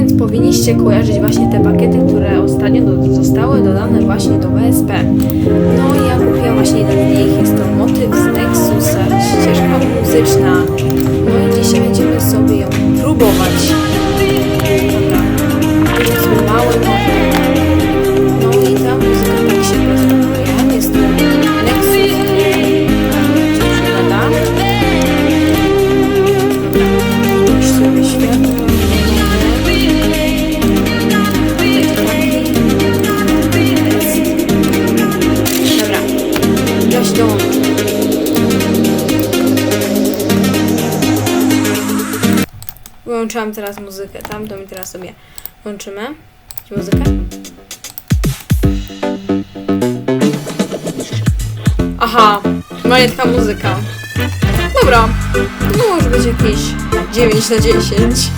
więc powinniście kojarzyć właśnie te pakiety, które ostatnio do, zostały dodane właśnie do BSP. No i ja kupiłam właśnie jeden z nich, jest to motyw z Nexusa, ścieżka muzyczna. Się dołączę. Wyłączyłam teraz muzykę. Tamtą i teraz sobie włączymy. Muzykę. Aha, majetka muzyka. Dobra, no może być jakieś 9 na 10.